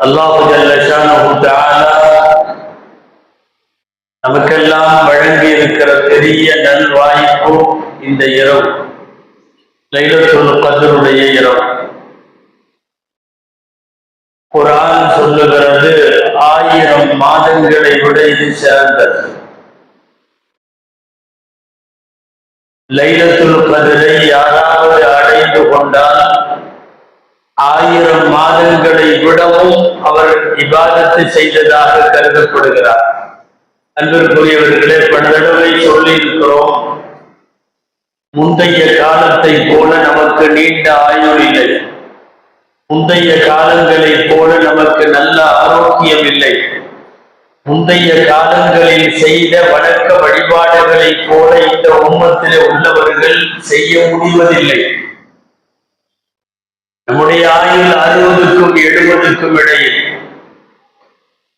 அல்லாஹு நமக்கெல்லாம் வழங்கி இருக்கிற பெரிய நல்வாய்ப்பு இந்த இரவு. லைலத்துல் கதருடைய இரவு. குரான் சொல்லுகிறது ஆயிரம் மாதங்களை விட இது சிறந்தது. லைலத்துல் கதிரை யாராவது அடைந்து கொண்டால் ஆயிரம் மாதங்களை விடவும் அவர் விவாதத்தை செய்ததாக கருதப்படுகிறார். அன்பிற்குரியவர்களே பல தடவை சொல்லி இருக்கிறோம் முந்தைய காலத்தை போல நமக்கு நீண்ட ஆயுள் இல்லை. முந்தைய காலங்களைப் போல நமக்கு நல்ல ஆரோக்கியம் இல்லை. முந்தைய காலங்களில் செய்த வழக்க வழிபாடுகளைப் போல இந்த உம்மத்திலே உள்ளவர்கள் செய்ய முடிவதில்லை. நம்முடைய ஆயுள் அறுபதுக்கும் எழுபதுக்கும் இடையில்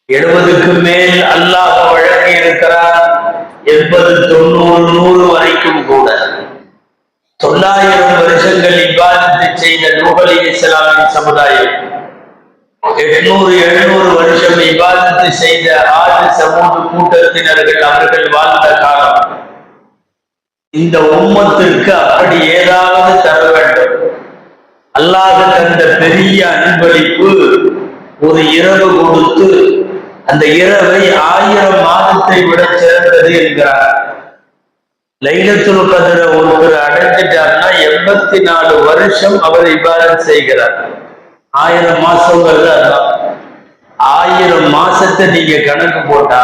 எழுபதுக்கும் மேல் அல்லாஹ் வழங்கி இருக்கிறார் எண்பது தொண்ணூறு நூறு வரைக்கும் கூட. தொள்ளாயிரம் வருஷங்கள் இவ்வாறு செய்த நூகலி இஸ்லாமின் சமுதாயம் எட்நூறு எழுநூறு வருஷம் இவ்வாறு செய்த ஆறு சமூக கூட்டத்தினர்கள் அவர்கள் வாழ்ந்த காலம். இந்த உம்மத்திற்கு அப்படி ஏதாவது தர வேண்டும். அல்லாத தந்த பெரிய அன்பளிப்பு ஒரு இரவு கொடுத்து அந்த இரவை ஆயிரம் மாதத்தை விட சிறந்தது என்கிறார். லைலத்துல் கதிர ஒருவர் அடைஞ்சிட்டார்னா எண்பத்தி நாலு வருஷம் அவர் இவ்வாறு செய்கிறார். ஆயிரம் மாசங்கிறது அதான். ஆயிரம் மாசத்தை நீங்க கணக்கு போட்டா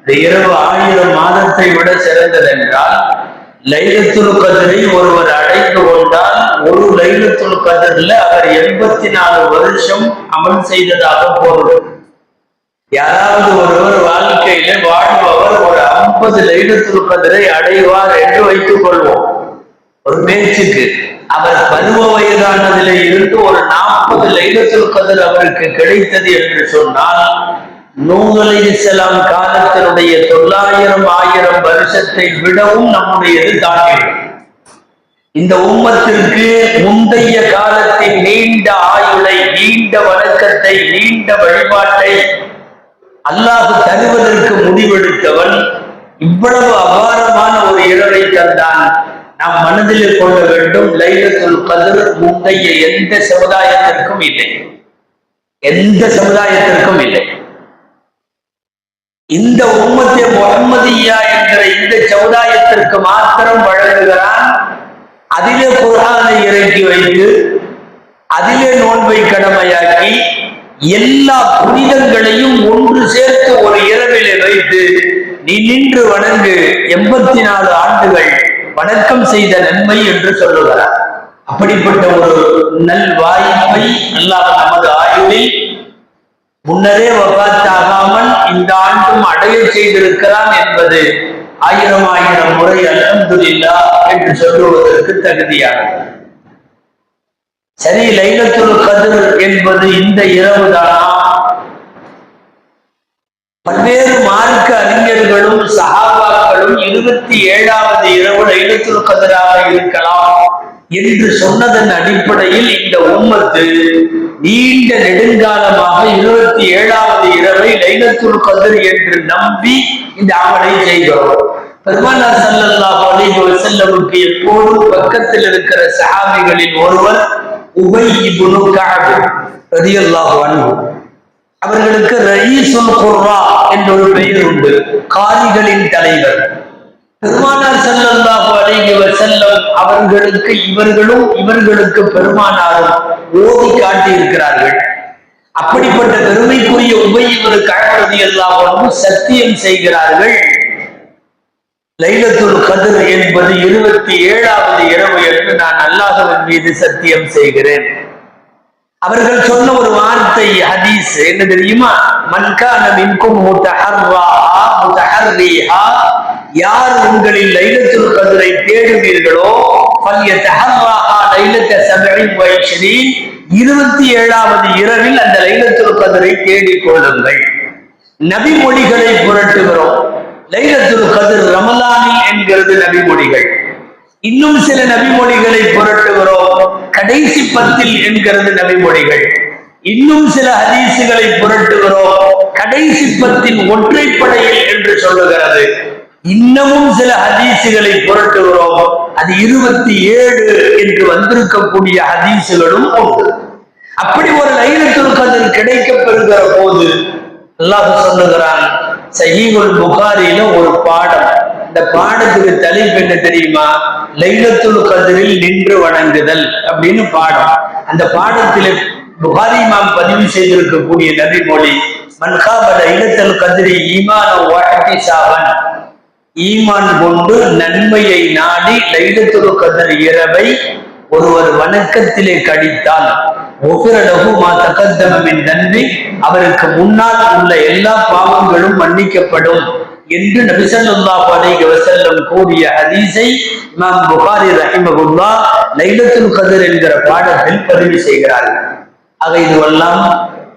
இந்த இரவு ஆயிரம் மாதத்தை விட சிறந்தது என்றால் லைலத்துல் கதிரை ஒருவர் அடைந்து கொண்டால் ஒரு லைலத்துல் கதிரில் அவர் எண்பத்தி நாலு வருஷம் அமல் செய்ததாக பொருள். யாராவது ஒருவர் வாழ்க்கையில வாழ்பவர் ஒரு ஐம்பது லைலத்துல் கதிரை அடைவார் என்று வைத்துக் கொள்வோம். ஒரு பேச்சுக்கு அவர் பருவ வயதானதில இருந்து ஒரு நாற்பது லைலத்துல் கதிர் அவருக்கு கிடைத்தது என்று சொன்னால் நூலை இஸ்லாம் காலத்தினுடைய தொள்ளாயிரம் ஆயிரம் வருஷத்தை விடவும் நம்முடையது தாண்டிடும் இந்த உம்மத்திற்கு முந்தைய காலத்தின் நீண்ட ஆயுளை நீண்ட வணக்கத்தை நீண்ட வழிபாட்டை அல்லாஹு தருவதற்கு முடிவெடுத்தவன் இவ்வளவு அபாரமான ஒரு இரவை தந்தான். நாம் மனதில் கொள்ள வேண்டும் லைலத்துல் கதிர் முந்தைய எந்த சமுதாயத்திற்கும் இல்லை. எந்த சமுதாயத்திற்கும் இல்லை. இந்த உம்மத்தை முகம்மதியா என்கிற இந்த சமுதாயத்திற்கு மாத்திரம் வழங்குகிறான் அதிலே குரானை இறக்கி வைத்து அதிலே நோன்பை கடமையாக்கி எல்லா புனிதங்களையும் ஒன்று சேர்த்து ஒரு இரவிலே வைத்து நீ நின்று வணங்கு எண்பத்தி நாலு ஆண்டுகள் வணக்கம் செய்த நன்மை என்று சொல்லுகிறார். அப்படிப்பட்ட ஒரு நல் வாய்ப்பை அல்லாஹ் நமது ஆயுளில் முன்னரே வபாத்தாகாமல் இந்த ஆண்டும் அடைய செய்திருக்கிறான் என்பது ஆயிரம் ஆயிரம் முறை அலமதுல்லா என்று சொல்லுவதற்கு தகுதியானது. சரி லைலத்துல் கதிர் என்பது இந்த இரவு தானா பல்வேறு மார்க்க அறிஞர்களும் சகாபாக்களும் இருபத்தி ஏழாவது இரவு லைலத்துல் கதிராக இருக்கலாம் என்று சொன்னதன் அடிப்படையில் இந்த உம்மத்து நீண்ட நெடுங்காலமாக இருபத்தி ஏழாவது இரவை லைலத்துல் கதிர் என்று நம்பி இந்த அமலை செய்கிறோம் பெருமானா சல்லல்லாஹு அலைஹி வஸல்லமுக்கு எப்போதும் பக்கத்தில் இருக்கிற சஹாபிகளில் ஒருவர் உபை இப்னு கஅப் ரலியல்லாஹு அன்ஹு. அவர்களுக்கு ரயீசுல் குர்ரா என்ற ஒரு பெயர் உண்டு. காரிகளின் தலைவர். பெருமானார் ஸல்லல்லாஹு அலைஹி வஸல்லம் அவர்களுக்கு இவர்களும் இவர்களுக்கு பெருமானாரும் ஓதி காட்டி இருக்கிறார்கள் அப்படிப்பட்ட பெருமைக்குரிய உபயங்களுக்கு கழப்பது கழகதி எல்லாம் சத்தியம் செய்கிறார்கள். லைலத்துல் கதிர் என்பது இருபத்தி ஏழாவது இரவு என்று நான் அல்லாஹவன் மீது சத்தியம் செய்கிறேன். அவர்கள் சொன்ன ஒரு வார்த்தை ஹதீஸ் என்ன தெரியுமா? மன்கான மின்கும் யார் உங்களில் லைலத்துல் கதிரை தேடுவீர்களோ ஃபல்யதஹர்ராஹா லைலத்த சபஇ வயஷ்ரீன் இருபத்தி ஏழாவது இரவில் அந்த லைலத்துல் கதிரை தேடிக் கொள்ளுங்கள். நபி மொழிகளை புரட்டுகிறோம். லைலத்துல் கதிர் ரமலானில் என்கிறது நபி மொழிகள் இன்னும் சில நபி மொழிகளை புரட்டுகிறோம். கடைசி பத்தில் என்கிறது நபிமொழிகள். இன்னும் சில ஹதீசுகளை புரட்டுகிறோம். கடைசி பத்தின் ஒற்றைப்படையில் என்று சொல்லுகிறது. இன்னமும் சில ஹதீசுகளை புரட்டுகிறோம். அது இருபத்தி ஏழு என்று வந்திருக்கக்கூடிய ஹதீசுகளும் உண்டு. அப்படி ஒரு லைலத்துல் கதிர் கிடைக்க பெறுகிற போது அல்லாஹ் சொல்லுகிறான் சஹீகுல் புகாரில ஒரு பாடம். இந்த பாடத்துக்கு தலைப்பு என்ன தெரியுமா? லைலத்துல் கதிரில் நின்று வணங்குதல் அப்படின்னு பாடம். அந்த பாடத்தில் புகாரி மாம் பதிவு செய்திருக்கக்கூடிய நபிமொழி மன்காபல இலத்தல் கதிரி ஈமான வாட்டி சாவன் ஈமான் கொண்டு நன்மையை நாடி லைலத்துரு கதிர் இரவை ஒருவர் வணக்கத்திலே கடித்தால் ஒவ்வொரு மா தகத்தமின் நன்மை அவருக்கு முன்னால் உள்ள எல்லா பாவங்களும் மன்னிக்கப்படும் என்று நபிசல்லா அலைஹி வசல்லம் கூறிய ஹதீஸை நாம் புகாரி ரஹிமகுல்லா லைலத்துல் கதிர் என்கிற பாடத்தில் பதிவு செய்கிறார்கள். ஆக இதுவெல்லாம்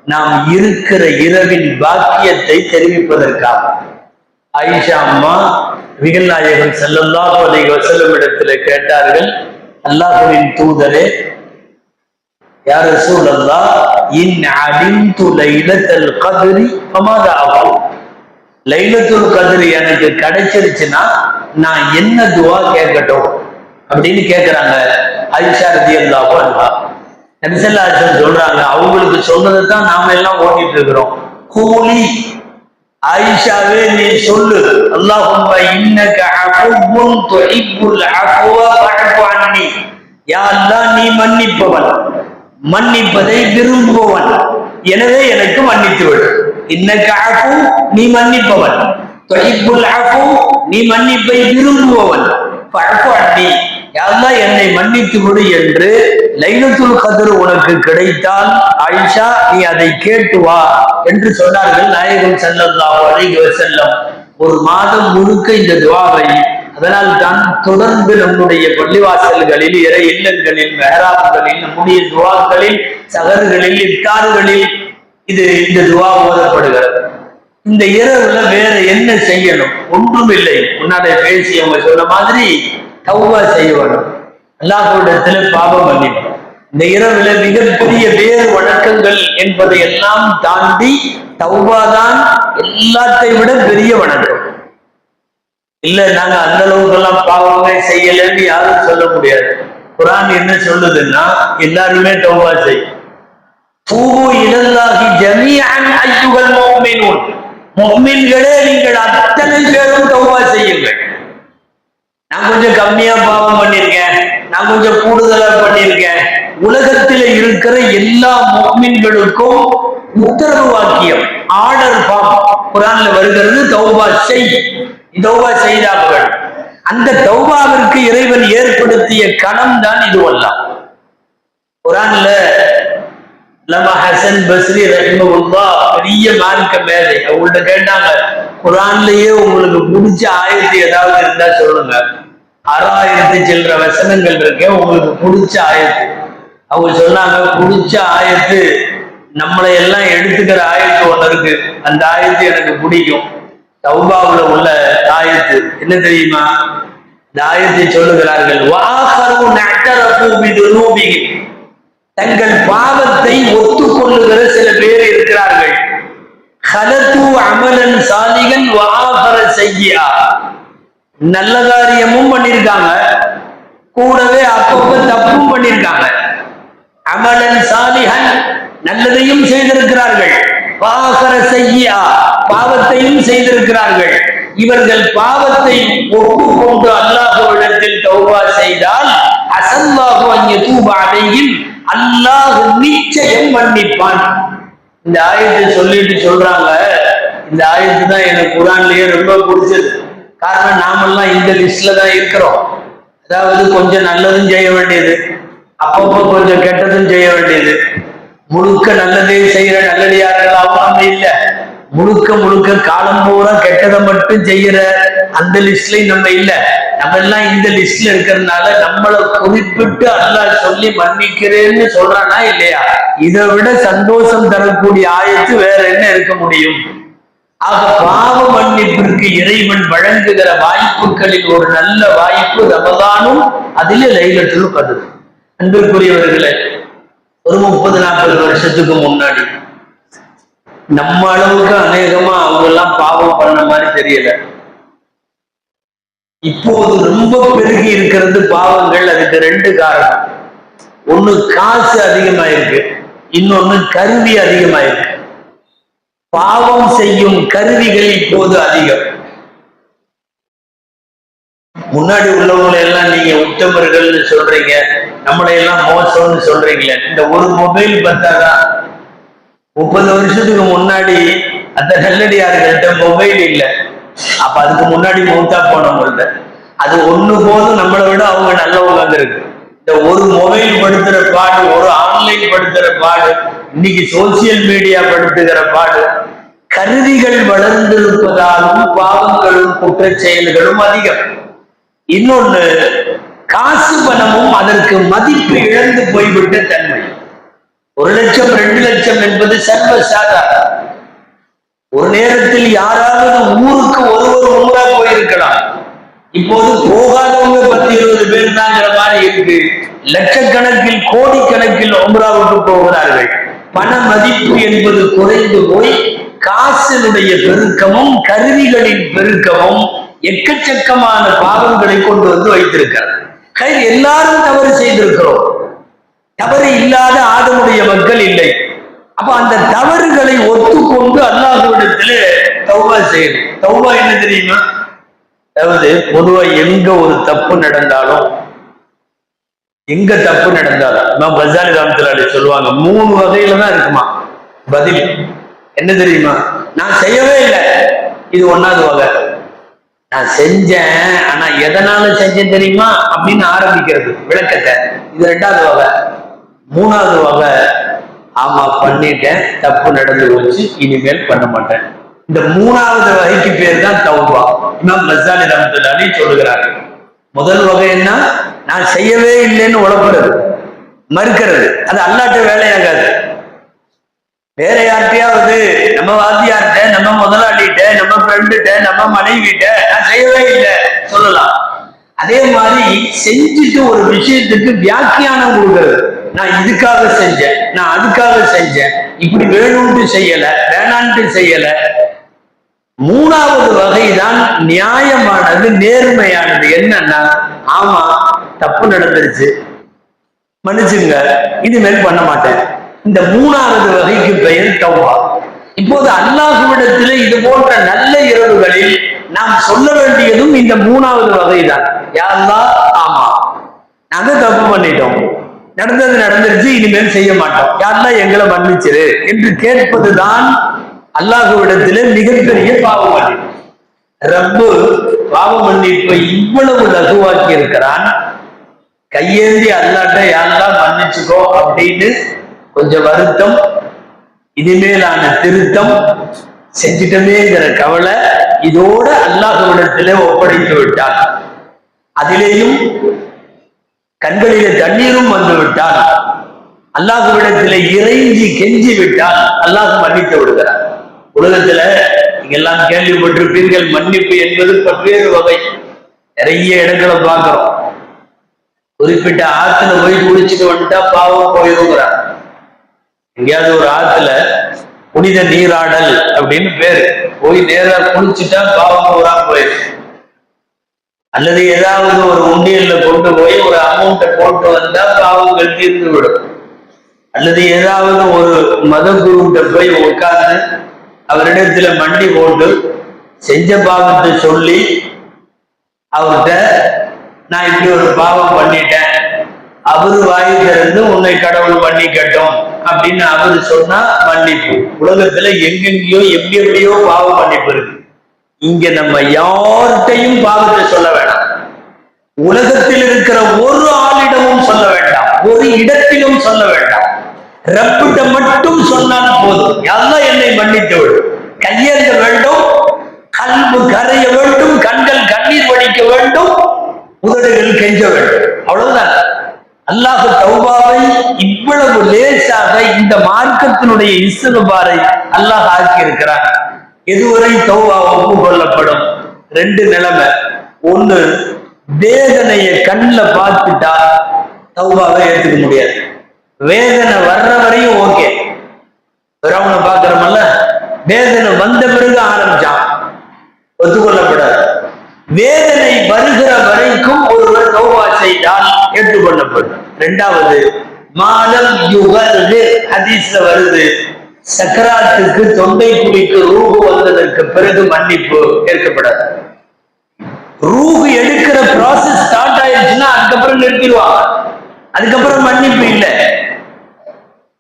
நாம் இருக்கிற இரவின் பாக்கியத்தை தெரிவிப்பதற்காக. ஆயிஷா அம்மா விகல் நாயகன் செல்லல்லாஹு அலைஹி இடத்துல கேட்டார்கள் அல்லாஹுவின் தூதரே யார் சூழல்லா இன் அடிந்து லைலத்தல் கதிரி பமாதாகும் லைலத்துல் கதிரி எனக்கு கிடைச்சிருச்சுன்னா நான் என்ன துவா கேட்கட்டும்? அப்படின்னு கேட்கிறாங்க ஐஷா ரதி அல்லாஹு அன்ஹா நபிசல்லாசன் சொல்றாங்க அவங்களுக்கு சொன்னதை தான் நாம எல்லாம் ஓட்டிட்டு இருக்கிறோம். கூலி ஆயிஷாவே நீ சொல்லு. அல்லாஹும்ம இன்னக அஃபுவ்வுன் துஹிப்புல் அஃப்வ ஃபஅஃபு அன்னி. யா அல்லாஹ் நீ மன்னிப்பவன். மன்னிப்பதை விரும்புபவன். எனவே எனக்கு மன்னித்து விடு. இன்னக அஃபு நீ மன்னிப்பவன். துஹிப்புல் அஃபு நீ மன்னிப்பை விரும்புபவன். ஃபஅஃபு அன்னி. யா என்னை மன்னித்து விடு என்று லைலத்துல் கதிர் உனக்கு கிடைத்தால் ஆயிஷா நீ அதை கேட்டு வா என்று சொன்னார்கள் நாயகம் ஸல்லல்லாஹு அலைஹி செல்லம் ஒரு மாதம் முழுக்க இந்த துவாவை அதனால் தான் தொடர்ந்து நம்முடைய பள்ளிவாசல்களில் இறை இல்லங்களில் மெஹராப்களில் நம்முடைய துவாக்களில் சகர்களில் இஃப்தார்களில் இது இந்த துவா ஓதப்படுகிறது. இந்த இரவுல வேற என்ன செய்யணும்? ஒன்றும் இல்லை முன்னாடி பேசி அவங்க சொன்ன மாதிரி தௌவா செய்யணும் அல்லாஹுடத்தில் பாவம் மன்னிப்பு இந்த இரவுல மிகப்பெரிய வேறு வணக்கங்கள் என்பதை எல்லாம் தாண்டி தௌபாதான் எல்லாத்தை விட பெரிய வணக்கம். இல்ல நாங்க அந்த அளவுக்கு எல்லாம் பாவமே செய்யலன்னு யாரும் சொல்ல முடியாது. குரான் என்ன சொல்லுதுன்னா எல்லாருமே தௌபா செய். தூபு இலல்லாஹி ஜமீஅன் அய்யுகல் முஃமினூன். முஃமின்களே நீங்கள் அத்தனை பேரும் தௌபா செய்யுங்கள். நான் கொஞ்சம் கம்மியா பாவம் பண்ணியிருக்கேன் நான் கொஞ்சம் கூடுதலா பண்ணியிருக்கேன் உலகத்தில் இருக்கிற எல்லா முக்மின்களுக்கும் உத்தரவு வாக்கியம் ஆர்டர் ஃபார்ம். குரான்ல வருகிறது தௌபா செய். தௌபா செய்தார்கள் அந்த தௌபாவிற்கு இறைவன் ஏற்படுத்திய கணம் தான் இதுவெல்லாம். குரான்ல லமா ஹசன் பஸ்ரி ரஹிமகுல்லா பெரிய மார்க்க மேலே அவங்கள்ட்ட கேட்டாங்க குரான்லயே உங்களுக்கு பிடிச்ச ஆயத்து ஏதாவது இருந்தா சொல்லுங்க. ஆறாயிரத்தி சில்லற வசனங்கள் இருக்கு உங்களுக்கு பிடிச்ச ஆயத்து. அவங்க சொன்னாங்க பிடிச்ச ஆயத்து நம்மளை எல்லாம் எடுத்துக்கிற ஆயத்து ஒண்ணு இருக்கு. அந்த ஆயத்து எனக்கு பிடிக்கும். தௌபாவுல உள்ள ஆயத்து. என்ன தெரியுமா? இந்த ஆயத்தை சொல்லுகிறார்கள் தங்கள் பாவத்தை ஒத்துக்கொள்ளுகிற சில பேர் இருக்கிறார்கள். ஹலத்து அமலன் சாலிகன் வாபர செய்யா நல்ல காரியமும் பண்ணியிருக்காங்க கூடவே அப்பப்ப தப்பும் பண்ணியிருக்காங்க அமலன் சாலிகன் நல்லதையும் செய்திருக்கிறார்கள். பாகர செய்யா பாவத்தையும் செய்திருக்கிறார்கள். இவர்கள் பாவத்தை ஒப்புக்கொண்டு அல்லாஹுவிடத்தில் தௌபா செய்தால் அசல்லாஹு அங்கே தூபா அடையில் அல்லாஹு நிச்சயம் மன்னிப்பான். இந்த ஆயத்தை சொல்லிட்டு சொல்றாங்க. இந்த ஆயத்து தான் எனக்கு குரான்லயே ரொம்ப பிடிச்சது. காரணம் நாமெல்லாம் இந்த லிஸ்ட்ல தான் இருக்கிறோம். அதாவது கொஞ்சம் நல்லதும் செய்ய வேண்டியது. அப்பப்போ கொஞ்சம் கெட்டதும் செய்ய வேண்டியது. முழுக்க நல்லதே செய்யற நல்லடியார்களாகவும் நம்ம இல்லை. முழுக்க முழுக்க காலம் பூரா கெட்டதை மட்டும் செய்யற அந்த லிஸ்ட்லயும் நம்ம இல்ல. நம்ம எல்லாம் இந்த லிஸ்ட்ல இருக்கிறதுனால நம்மளை குறிப்பிட்டு அல்லா சொல்லி மன்னிக்கிறேன்னு சொல்றானா இல்லையா? இதை விட சந்தோஷம் தரக்கூடிய ஆயத்து வேற என்ன இருக்க முடியும்? ஆக பாவ மன்னிப்பிற்கு இறைவன் வழங்குகிற வாய்ப்புகளில் ஒரு நல்ல வாய்ப்பு ரமதானும் அதில் லைலத்தில் கருது அன்பிற்குரியவர்களே ஒரு முப்பது நாற்பது வருஷத்துக்கு முன்னாடி நம்ம அளவுக்கு அநேகமா அவங்க எல்லாம் பாவம் பண்ண மாதிரி தெரியல. இப்போது ரொம்ப பெருகி இருக்கிறது பாவங்கள் அதுக்கு ரெண்டு காரணம். ஒண்ணு காசு அதிகமாயிருக்கு இன்னொன்னு கருவி அதிகமாயிருக்கு. பாவம் செய்யும் கருவிகள் இப்போது அதிகம். முன்னாடி உள்ளவங்களை எல்லாம் நீங்க உத்தமர்கள்னு சொல்றீங்க நம்மளை எல்லாம் மோசம்னு சொல்றீங்களே இந்த ஒரு மொபைல் பார்த்தாதான் முப்பது வருஷத்துக்கு முன்னாடி அந்த நல்லடியார்கள்ட்ட மொபைல் இல்லை. அப்ப அதுக்கு முன்னாடி மூத்தா போனவங்கள்ட்ட அது ஒண்ணு போதும் நம்மளை விட அவங்க நல்லவங்க இருக்கு. இந்த ஒரு மொபைல் படுத்துற பாடு ஒரு ஆன்லைன் படுத்துற பாடு இன்னைக்கு சோசியல் மீடியா படுத்துகிற பாடு கருவிகள் வளர்ந்திருப்பதாலும் பாவங்களும் குற்ற செயல்களும் அதிகம். இன்னொன்னு காசு பணமும் அதற்கு மதிப்பு இழந்து போய்விட்ட தன்மை. ஒரு லட்சம் ரெண்டு லட்சம் என்பது சர்வ சாதாரணம் ஒரு நேரத்தில் யாராவது ஊருக்கு ஒருவர் ஊரா போயிருக்கலாம். இப்போது போகாதவங்க பத்து இருபது பேர் தாங்கிற மாதிரி இருக்கு. லட்சக்கணக்கில் கோடிக்கணக்கில் ஒம்ராவுக்கு போகிறார்கள். பண மதிப்பு என்பது குறைந்து போய் காசினுடைய பெருக்கமும் கருவிகளின் பெருக்கமும் எக்கச்சக்கமான பாவங்களை கொண்டு வந்து வைத்திருக்கிறார் கை எல்லாரும் தவறு செய்திருக்கிறோம். தவறு இல்லாத ஆதமுடைய மக்கள் இல்லை. அப்ப அந்த தவறுகளை ஒத்துக்கொண்டு அல்லாஹுவிடத்துல தௌபா செய்யணும். தௌபா என்ன தெரியுமா? அதாவது பொதுவா எங்க ஒரு தப்பு நடந்தாலும் எங்க தப்பு நடந்தாலும் நான் பஜாரி ராமத்திலாடி சொல்லுவாங்க மூணு வகையில தான் இருக்குமா? பதில். என்ன தெரியுமா? நான் செய்யவே இல்லை. இது ஒன்னாவது வகை. நான் செஞ்சேன் ஆனா எதனால செஞ்சேன் தெரியுமா? அப்படின்னு ஆரம்பிக்கிறது விளக்கத்தை. இது ரெண்டாவது வகை. மூணாவது வகை ஆமா பண்ணிட்டேன். தப்பு நடந்து வச்சு இனிமேல் பண்ண மாட்டேன். இந்த மூணாவது வகைக்கு பேர் தான் தௌபா. இமாம் மசாலி ரமத்துல்லானே சொல்லுகிறாங்க முதல் வகை என்ன? நான் செய்யவே இல்லைன்னு உழப்புறது மறுக்கிறது. அது அல்லாட்ட வேலையாகாது. வேற யார்கிட்டயாவது நம்ம வாத்தியார்கிட்ட நம்ம முதலாளிகிட்ட நம்ம ஃப்ரெண்டுகிட்ட நம்ம மனைவிட்ட நான் செய்யவே இல்லை சொல்லலாம். அதே மாதிரி செஞ்சுட்டு ஒரு விஷயத்துக்கு வியாக்கியானம் கொடுக்கறது. நான் இதுக்காக செஞ்சேன் நான் அதுக்காக செஞ்சேன். இப்படி வேணும்ட்டு செய்யல வேணான்ட்டு செய்யல. மூணாவது வகைதான் நியாயமானது நேர்மையானது. என்னன்னா ஆமா தப்பு நடந்துருச்சு. மன்னிச்சுங்க இனிமேல் பண்ண மாட்டேன். இந்த மூணாவது வகைக்கு பெயர் தௌபா. இப்போது அல்லாஹுவிடத்தில் இது போன்ற நல்ல இரவுகளில் நாம் சொல்ல வேண்டியதும் இந்த மூணாவது வகைதான். யாரெல்லாம் ஆமா. நாங்க தப்பு பண்ணிட்டோம். நடந்தது நடந்துருச்சு இனிமேல் செய்ய மாட்டோம். யாரெல்லாம் எங்களை மன்னிச்சிரு என்று கேட்பதுதான் அல்லாஹுவிடத்திலே மிகப்பெரிய பாவம் ரப்பு பாவ மன்னிப்பை இவ்வளவு லகுவாக்கி இருக்கிறான். கையேந்தி அல்லாட்ட யாரெல்லாம் மன்னிச்சுக்கோ அப்படின்னு கொஞ்சம் வருத்தம் இனிமேலான திருத்தம் செஞ்சிட்டமேங்கிற கவலை இதோட அல்லாஹுவிடத்திலே ஒப்படைத்து விட்டான். அதிலேயும் கண்களிலே தண்ணீரும் வந்து விட்டால் அல்லாஹுவிடத்திலே இறைஞ்சி கெஞ்சி விட்டால் அல்லாஹ் மன்னித்து விடுகிறார். உலகத்துல எல்லாம் கேள்விப்பட்டிருப்பீர்கள் மன்னிப்பு என்பது பல்வேறு வகை. நிறைய இடங்களை பார்க்கிறோம். குறிப்பிட்ட ஆத்துல போய் குடிச்சிட்டு வந்துட்டா பாவம் போயிருக்கிறார் எங்கேயாவது ஒரு ஆத்துல புனித நீராடல் அப்படின்னு பேரு. போய் நேரா குளிச்சுட்டா பாவம் பூரா போயிருக்கு அல்லது ஏதாவது ஒரு உண்டியல்ல கொண்டு போய் ஒரு அமௌண்ட்டை போட்டு வந்தா பாவங்கள் தீர்ந்து விடும் அல்லது ஏதாவது ஒரு மத குருகிட்ட போய் உட்கார்ந்து அவரிடத்துல மண்டி போட்டு செஞ்ச பாவத்தை சொல்லி அவர்கிட்ட நான் இப்படி ஒரு பாவம் பண்ணிட்டேன். அவரு வாய் திறந்து உன்னை கடவுள் பண்ணிக்கட்டும். அப்படின்னு அவரு சொன்னா மன்னிப்பு. உலகத்துல எங்கெங்கயோ எப்படி எப்படியோ பாவம் மன்னிப்பு இருக்கு. இங்க நம்ம யார்கிட்டையும் பாவத்தை சொல்ல வேண்டாம். உலகத்தில் இருக்கிற ஒரு ஆளிடமும் சொல்ல வேண்டாம். ஒரு இடத்திலும் சொல்ல வேண்டாம். ரப்பிட்ட மட்டும் சொன்னால் போதும். எல்லாம் என்னை மன்னித்து விடும் கையேந்த வேண்டும். கல்பு கரைய வேண்டும். கண்கள் கண்ணீர் வடிக்க வேண்டும். உதடுகள் கெஞ்ச வேண்டும். அவ்வளவுதான். அல்லாஹ் தௌபாவை இவ்வளவு லேசாக இந்த மார்க்கத்தினுடைய இசுகுபாரை அல்லாஹ் ஆக்கி இருக்கிறார் எதுவரை தௌபா ஒப்புக்கொள்ளப்படும்? ரெண்டு நிலைமை. ஒன்று வேதனையை கண்ணில் பார்த்துட்டா தௌபாவை ஏற்றுக்க முடியாது. வேதனை வர்ற வரையும் ஓகே. ரவுனை பாக்குறோமல்ல வேதனை வந்த பிறகு ஆரம்பிச்சான் ஒத்துக்கொள்ளப்படாது. வேதனை வருகிற வரைக்கும் ஒருவர் தௌபா செய்தால் ஏற்றுக்கொள்ளப்படும். இரண்டாவது மாதம் யுகது ஹதீஸ்ல வருது. சக்கராத்துக்கு தொண்டை குடிக்கு ரூபு வந்ததற்கு பிறகு மன்னிப்பு ஏற்கப்படாது. ரூபு எடுக்கிற ப்ராசஸ் ஸ்டார்ட் ஆயிடுச்சுன்னா அதுக்கப்புறம் நிறுத்திடுவாங்க. அதுக்கப்புறம் மன்னிப்பு இல்லை.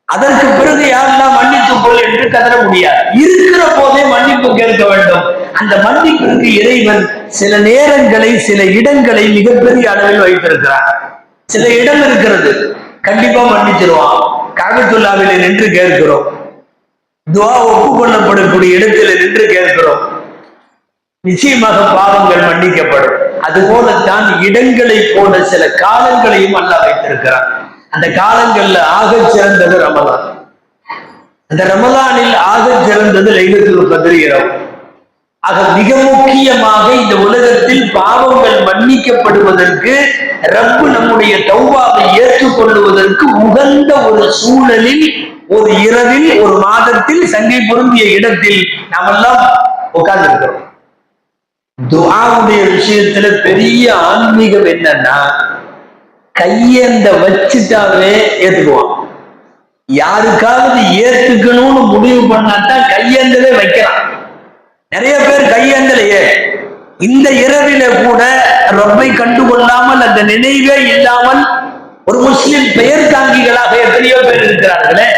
அதற்கு பிறகு யாரெல்லாம் மன்னிப்பு கொள் என்று கதற முடியாது. இருக்கிற போதே மன்னிப்பு கேட்க வேண்டும். அந்த மன்னிப்பிற்கு இறைவன் சில நேரங்களை சில இடங்களை மிகப்பெரிய அளவில் வைத்திருக்கிறார். சில இடம் இருக்கிறது. கண்டிப்பா மன்னிச்சிருவான். காகத்துல்லாவில நின்று கேட்கிறோம். துவா ஒப்புக்கொள்ளப்படக்கூடிய இடத்துல நின்று கேட்கிறோம். நிச்சயமாக பாவங்கள் மன்னிக்கப்படும். அதுபோலத்தான் இடங்களை போன்ற சில காலங்களையும் அல்ல வைத்திருக்கிறார் அந்த காலங்கள்ல ஆகச் சிறந்தது ரமலான். அந்த ரமலானில் ஆகச் சிறந்தது லைலத்துல் கதிர் இரவு. ஆக மிக முக்கியமாக இந்த உலகத்தில் பாவங்கள் மன்னிக்கப்படுவதற்கு ரப்பு நம்முடைய தௌபாவை ஏற்றுக்கொள்ளுவதற்கு உகந்த ஒரு சூழலில் ஒரு இரவில் ஒரு மாதத்தில் சங்கை பொருந்திய இடத்தில் நாமெல்லாம் உட்கார்ந்து துவாவுடைய விஷயத்துல பெரிய ஆன்மீகம் என்னன்னா கையேந்த வச்சுட்டாவே ஏத்துக்குவான். யாருக்காவது ஏத்துக்கணும்னு முடிவு பண்ணாதான் கையேந்தலே வைக்கிறான் நிறைய பேர் கையேந்தலையே. இந்த இரவில கூட ரப்பை கண்டுகொள்ளாமல் அந்த நினைவே இல்லாமல் ஒரு முஸ்லிம் பெயர் தாங்கிகளாக எத்தனையோ பேர் இருக்கிறார்களே.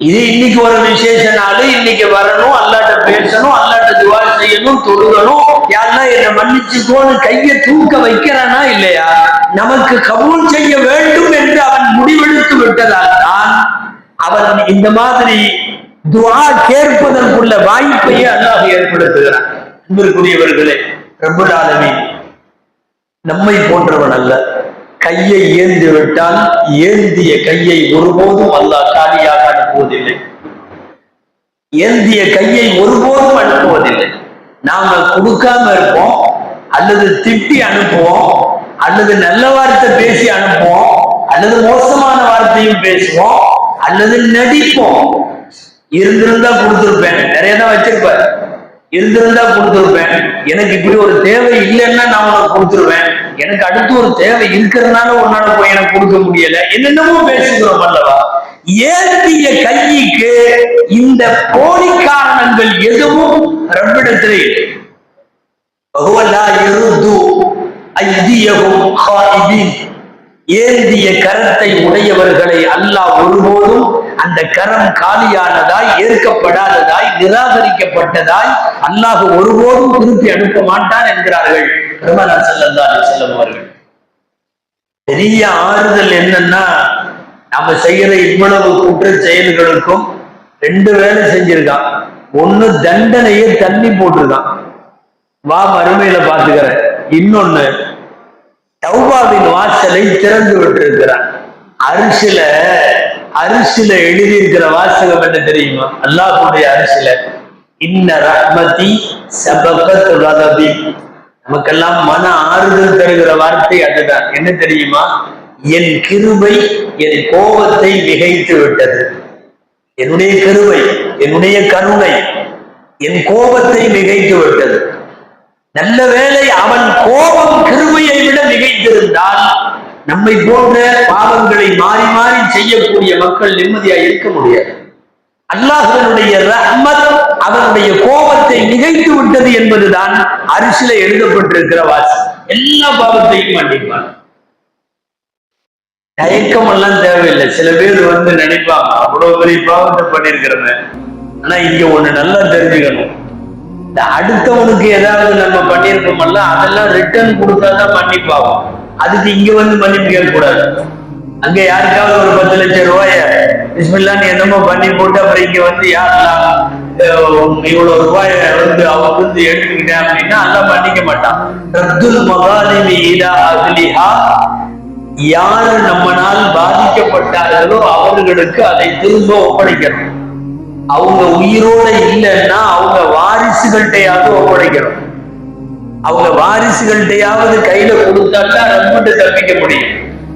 இது இன்னைக்கு ஒரு விசேஷ நாள் இன்னைக்கு வரணும் அல்லாட்ட பேசணும் அல்லாட்ட துவா செய்யணும் தொழுகணும். யாரெல்லாம் என்ன மன்னிச்சுக்கோன்னு கையை தூக்க வைக்கிறானா இல்லையா? நமக்கு கபூல் செய்ய வேண்டும் என்று அவன் முடிவெடுத்து விட்டதால் தான் அவன் இந்த மாதிரி துவா கேட்பதற்குள்ள வாய்ப்பையே அல்லாஹ் ஏற்படுத்துகிறான். அன்பிற்குரியவர்களே ரொம்ப ஆலமீன் நம்மை போன்றவன் அல்ல. கையை ஏந்தி விட்டால் ஏந்திய கையை ஒருபோதும் அல்லாஹ் காலியாக அனுப்புவதில்லை ஏந்திய கையை ஒருபோதும் அனுப்புவதில்லை. நாம கொடுக்காம இருப்போம் அல்லது திட்டி அனுப்புவோம் அல்லது நல்ல வார்த்தை பேசி அனுப்புவோம் அல்லது மோசமான வார்த்தையும் பேசுவோம் அல்லது நடிப்போம். இருந்திருந்தா கொடுத்துருப்பேன். நிறைய தான் வச்சிருப்பாரு. இருந்திருந்தா கொடுத்துருப்பேன். எனக்கு இப்படி ஒரு தேவை இல்லைன்னா நான் உனக்கு கொடுத்துருவேன். எனக்கு அடுத்து ஒரு தேவை இருக்கிறதுனால உன்னால போய் எனக்கு கொடுக்க முடியல. என்னென்னமோ பேசுகிறோம் அல்லவா? ஏந்திய கையிக்கு இந்த போலி காரணங்கள் எதுவும் ரப்பிடத்திலே ஏந்திய கரத்தை உடையவர்களை அல்லாஹ் ஒருபோதும் அந்த கரம் காலியானதாய் ஏற்கப்படாததாய் நிராகரிக்கப்பட்டதாய் அல்லாஹ் ஒருபோதும் திருப்பி அனுப்ப மாட்டான் என்கிறார்கள் பெருமானார் செல்லந்தான் செல்லும் அவர்கள். பெரிய ஆறுதல் என்னன்னா நம்ம செய்யற இவ்வளவு குற்ற செயல்களுக்கும் ரெண்டு வேலை செஞ்சிருக்கான். ஒண்ணு தண்டனையை தண்ணி போட்டிருக்கான். வா மறுமையில பாத்துக்கிறேன் இன்னொன்னு தௌபாவின் வாசலை திறந்து விட்டிருக்கிறான். அரிசில அரிசில எழுதியிருக்கிற வாசகம் என்ன தெரியுமா? அல்லாஹுடைய அரிசில. இன்ன ரஹ்மதி சபகத் ரதபி நமக்கெல்லாம் மன ஆறுதல் தருகிற வார்த்தை அதுதான். என்ன தெரியுமா? என் கிருபை என் கோபத்தை மிகைத்து விட்டது. என்னுடைய கருவை என்னுடைய கருணை என் கோபத்தை மிகைத்து விட்டது. நல்ல வேளை அவன் கோபம் கிருமையை விட மிகைத்திருந்தால் நம்மை போன்ற பாவங்களை மாறி மாறி செய்யக்கூடிய மக்கள் நிம்மதியா இருக்க முடியாது. அல்லாஹனுடைய ரஹ்மத் அவனுடைய கோபத்தை மிகைத்து விட்டது என்பதுதான் அரிசில எழுதப்பட்டிருக்கிற வாசி எல்லா பாவத்தையும் மன்னிப்பான். தயக்கம் எல்லாம் தேவையில்லை. சில பேர் வந்து நினைப்பாங்க அவ்வளவு பெரிய பாவத்தை பண்ணிருக்கிறவங்க ஆனா இங்க ஒண்ணு நல்லா தெரிஞ்சுக்கணும். இந்த அடுத்தவனுக்கு ஏதாவது நம்ம பண்ணியிருக்கோம்ல அதெல்லாம் ரிட்டர்ன் கொடுத்தாதான் மன்னிப்பாகும் அதுக்கு இங்க வந்து மன்னிப்பு கேட்க கூடாது அங்க யாருக்காவது ஒரு பத்து லட்சம் ரூபாய பிஸ்மில்லான்னு என்னமோ பண்ணி போட்டு அப்புறம் இங்க வந்து யாரெல்லாம் இவ்வளவு ரூபாய வந்து அவன் வந்து எடுத்துக்கிட்டேன் அப்படின்னா அதெல்லாம் பண்ணிக்க மாட்டான். ரத்துல் மகாலிமி இலா அஹ்லிஹா. யாரு நம்மனால் பாதிக்கப்பட்டார்களோ அவர்களுக்கு அதை திரும்ப ஒப்படைக்கணும். அவங்க உயிரோட இல்லைன்னா அவங்க வாரிசுகள்கிட்டயாவது ஒப்படைக்கணும். அவங்க வாரிசுகள்கிட்டையாவது கையில கொடுத்தாதான் ரப்பிட்டு தப்பிக்க முடியும்.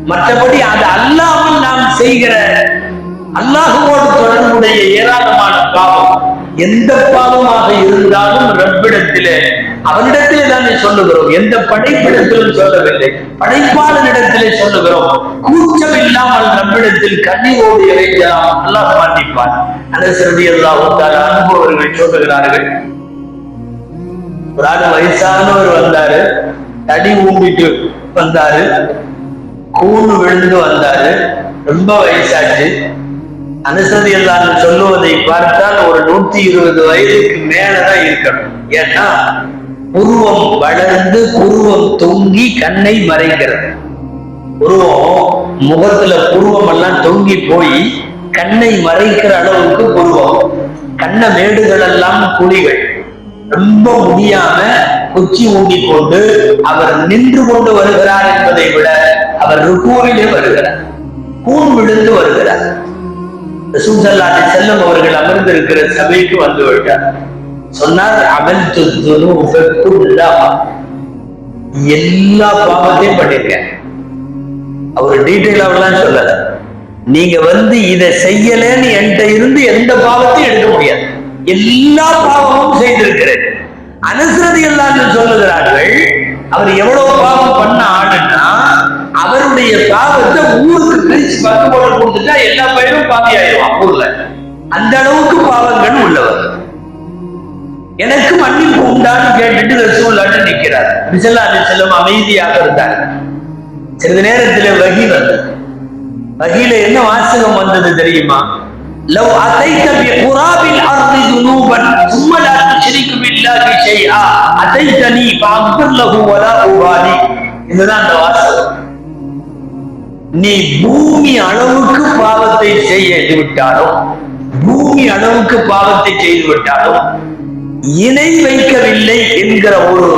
மற்றபடி அது அல்லாமல் நாம் செய்கிற அல்லாஹுவோடு தொடர்புடைய ஏராளமான பாவம். எந்த பாவமாக இருந்தாலும் ரப்பிடத்திலே அவனிடத்திலே தானே சொல்லுகிறோம். எந்த படைப்பிடத்திலும் சொல்லவில்லை. படைப்பாளனிடத்திலே சொல்லுகிறோம். கூச்சம் இல்லாமல் நம்மிடத்தில் கண்ணியோடு இறைக்கலாம் நல்லா மன்னிப்பான் அனசரதி அல்லாஹ் அனுபவர்கள் சொல்லுகிறார்கள். ஒரு ஆள் வயசானவர் வந்தாரு. தடி ஊம்பிட்டு வந்தாரு. கூண்டு விழுந்து வந்தாரு. ரொம்ப வயசாச்சு. அனுசதி எல்லாரும் சொல்லுவதை பார்த்தால் ஒரு நூத்தி இருபது வயதுக்கு மேலதான் இருக்கணும். ஏன்னா உருவம் வளர்ந்து புருவம் தொங்கி கண்ணை மறைக்கிறது உருவம் முகத்துல புருவம் எல்லாம் தொங்கி போய் கண்ணை மறைக்கிற அளவுக்கு புருவம் கண்ண மேடுகள் எல்லாம் குழிகள். ரொம்ப முடியாம குச்சி ஊண்டி கொண்டு அவர் நின்று கொண்டு வருகிறார் என்பதை விட அவர் ருக்குவிலே வருகிறார். கூன் விழுந்து வருகிறார். செல்லம் அவர்கள் அமர்ந்திருக்கிற சபைக்கு வந்து விட்டார். சொன்னார் அமல் எல்லா பாவத்தையும் பண்ணிருக்கேன் அவர் டீட்டெயில் அவர்லாம் சொல்லல. நீங்க வந்து இதை செய்யலன்னு என்கிட்ட இருந்து எந்த பாவத்தையும் எடுக்க முடியாது. எல்லா பாவமும் செய்திருக்கிறேன். அனுசரதி எல்லாம் சொல்லுகிறார்கள் அவர் எவ்வளவு பாவம் பண்ண ஆளுன்னா அவருடைய பாவத்தை ஊருக்கு பிரிச்சு பக்கம் போல கொடுத்துட்டா எல்லா பயிரும் பாவி ஆயிடுவான் ஊர்ல அந்த அளவுக்கு பாவங்கள் உள்ளவர் எனக்கு மன்னிப்பு உண்டான்னு கேட்டுட்டு ரசூல்லாட்டு நிற்கிறார் விசல்லா அலி செல்லம் அமைதியாக இருந்தார். சிறிது நேரத்தில் வகி வந்தது. வகியில என்ன வாசகம் வந்தது தெரியுமா? லவ் அதைத்த பி குராபில் அர்தி துனூபன் சும்மா லா துஷ்ரிக்கு பில்லாஹி ஷைஆ அதைத்தனி ஃபஅக்பர் வலா உபாலி இதுதான் அந்த வாசகம். நீ பூமி அளவுக்கு பாவத்தை செய்து விட்டாலும் பூமி அளவுக்கு பாவத்தை செய்து விட்டாலும் இணை வைக்கவில்லை என்கிற ஒரு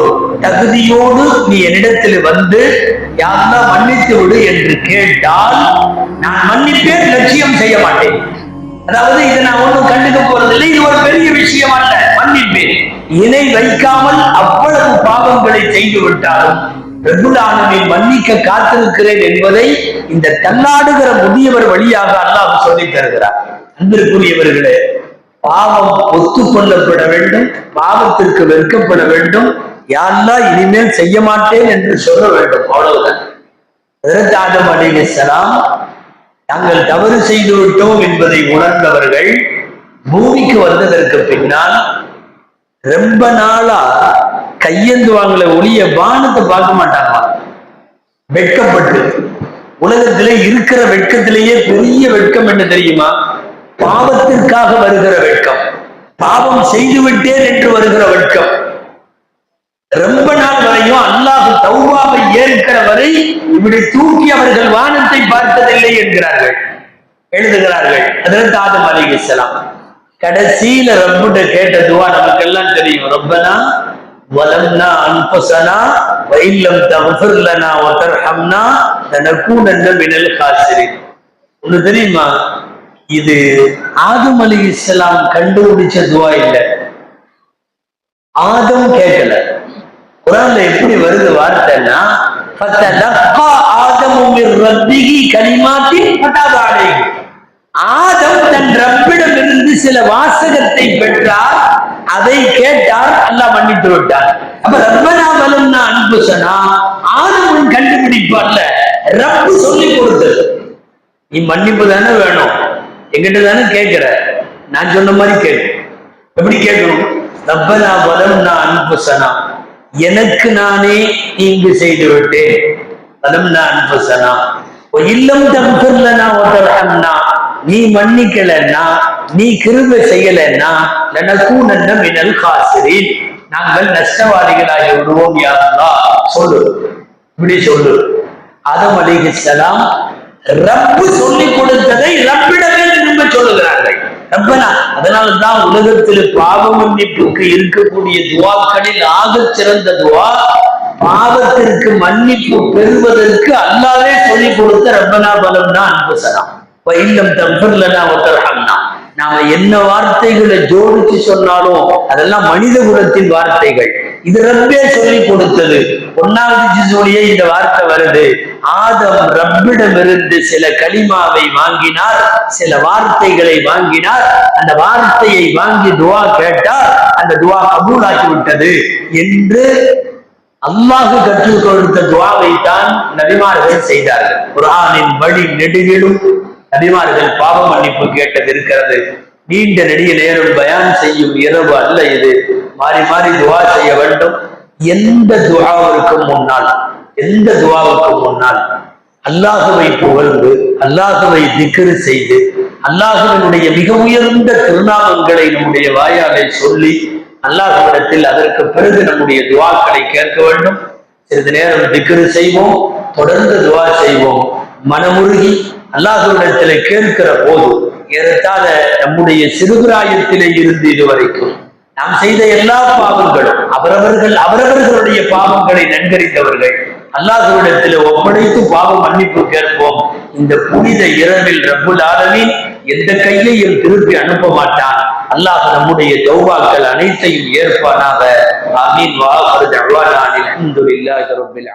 தகுதியோடு நீ என்னிடத்தில் வந்து யாருன்னா மன்னித்து விடு என்று கேட்டால் நான் மன்னிப்பேன் லட்சியம் செய்ய மாட்டேன். அதாவது இதை நான் ஒன்றும் கண்டுக்க போறதில்லை இது ஒரு பெரிய விஷயம் அல்ல மன்னிப்பேன். இணை வைக்காமல் அவ்வளவு பாவங்களை செய்து விட்டாலும் பிரபுலானவை மன்னிக்க காத்திருக்கிறேன் என்பதை இந்த தன்னாடுகிற முதியவர் வழியாக அல்லாஹ் சொல்லி தருகிறார். அன்பிற்குரியவர்களே பாவம் ஒத்துக்கொள்ளப்பட வேண்டும் பாவத்திற்கு வெட்கப்பட வேண்டும். யாரெல்லாம் இனிமேல் செய்ய மாட்டேன் என்று சொல்ல வேண்டும். அவ்வளவுதான். ஹஜரத் ஆதம் தவறு செய்து விட்டோம் என்பதை உணர்ந்தவர்கள் பூமிக்கு வந்ததற்கு பின்னால் ரொம்ப நாளா கையேந்துவாங்களே ஒளிய வானத்தை பார்க்க மாட்டாங்களா வெட்கப்பட்டு. உலகத்திலே இருக்கிற வெட்கத்திலேயே பெரிய வெட்கம் என்ன தெரியுமா? பாவத்திற்காக வருகிற வெட்கம். பாவம் செய்துவிட்டேன் என்று வருகிற வெட்கம். ரொம்ப நாள் வரையும் அல்லாஹ் தௌபாவை ஏற்கிற வரை இப்படி தூக்கி அவர்கள் வானத்தை பார்த்ததில்லை என்கிறார்கள். எழுதுகிறார்கள் அதற்கு ஆதம் அலிகலாம் கடைசியில ரப்புட்ட கேட்ட துவா நமக்கெல்லாம் தெரியும். ரப்பனா வலம்னா அன்பசனா வைல்லம் தகுஃபிர் லனா வ தர்ஹம்னா லனகூனன்ன மினல் காசிரி ஒண்ணு தெரியுமா? இது ஆதம் அலி இஸ்லாம் கண்டுபிடிச்ச துவா இல்ல. ஆதம் கேட்கல. குரான்ல எப்படி வருது வார்த்தைன்னா ஃபத்தலக்கா ஆதமு மிர் ரப்பிஹி ஆதம் தன் ரப்பிடம் இருந்து சில வாசகத்தை பெற்றார். அதை கேட்டார். அல்லாஹ் மன்னித்து விட்டார். அப்ப ரப்பனா வலம்னா அன்புசனா ஆதமும் கண்டுபிடிப்பு அல்ல. ரப்பு சொல்லி கொடுத்தது. நீ மன்னிப்பு தானே வேணும். எங்கிட்ட தானே கேட்கிற? நான் சொன்ன மாதிரி கேட்கு எப்படி கேட்கணும்? ரப்பனா வலம்னா அன்புசனா. எனக்கு நானே தீங்கு செய்து விட்டேன். வலம்னா அன்புசனா. இல்லம் தகுல்லனா ஒத்தரஹம்னா நீ மன்னிக்கலன்னா நீ கிருப செய்யலன்னா லனகூனன்ன மினல் காசிரின். நாங்கள் நஷ்டவாதிகளாகி விடுவோம் யாருலா சொல்லு. இப்படி சொல்லு. ஆதம் அலிஹிஸ்ஸலாம் ரப்பு சொல்லி கொடுத்ததை ரப்பிடமே என்று சொல்லுகிறார்கள். ரப்பனா அதனால உலகத்தில் பாவ மன்னிப்புக்கு இருக்கக்கூடிய துவாக்களில் ஆக சிறந்த துவா பாவத்திற்கு மன்னிப்பு பெறுவதற்கு அல்லாவே சொல்லி கொடுத்த ரப்பனா பலம்னா தான் சலாம். இல்லம் தம்பர்லனா ஒத்தரஹம்னா நாம என்ன வார்த்தைகளை ஜோடிச்சு சொன்னாலும் அதெல்லாம் மனித குலத்தின் வார்த்தைகள். இது ரப்பே சொல்லி கொடுத்தது. ஒன்னாவது ஜிசோலியே இந்த வார்த்தை வருது. ஆதம் ரப்பிடமிருந்து சில களிமாவை வாங்கினார் சில வார்த்தைகளை வாங்கினார். அந்த வார்த்தையை வாங்கி துவா கேட்டார். அந்த துவா கபூலாகி விட்டது என்று அல்லாஹு கற்றுக் கொடுத்த துவாவை தான் நபிமார்கள் செய்தார்கள். குரானின் வழி நெடுகிலும் நபிமார்கள் பாவ மன்னிப்பு கேட்டது இருக்கிறது. நீண்ட நெடிய நேரம் பயான் செய்யும் இரவு அல்ல இது. மாறி மாறி துவா செய்ய வேண்டும். எந்த துவாவிற்கும் முன்னால் எந்த துவாவுக்கும் முன்னால் அல்லாஹுவை புகழ்ந்து அல்லாஹுவை திக்ரு செய்து அல்லாஹுவினுடைய மிக உயர்ந்த திருநாமங்களை நம்முடைய வாயாலை சொல்லி அல்லாஹுவிடத்தில் அதற்கு பிறகு நம்முடைய துவாக்களை கேட்க வேண்டும். சிறிது நேரம் திக்ரு செய்வோம் தொடர்ந்து துவா செய்வோம். மனமுருகி அல்லாஹுவிடத்தில் கேட்கிற போது ஏறத்தாழ நம்முடைய சிறுபிராயத்திலே இருந்து இதுவரைக்கும் நாம் செய்த எல்லா பாவங்களும் அவரவர்கள் அவரவர்களுடைய பாவங்களை நன்கறிந்தவர்கள். அல்லாஹுவிடத்தில் ஒப்படைத்து பாவ மன்னிப்பு கேட்போம். இந்த புனித இரவில் ரப்புல் ஆலமின் எந்த கையையும் திருப்பி அனுப்ப மாட்டான். அல்லாஹ் நம்முடைய தௌபாக்கள் அனைத்தையும் ஏற்பானாக. அமீன் வா அல்ஹம்துலில்லாஹி ரப்பில்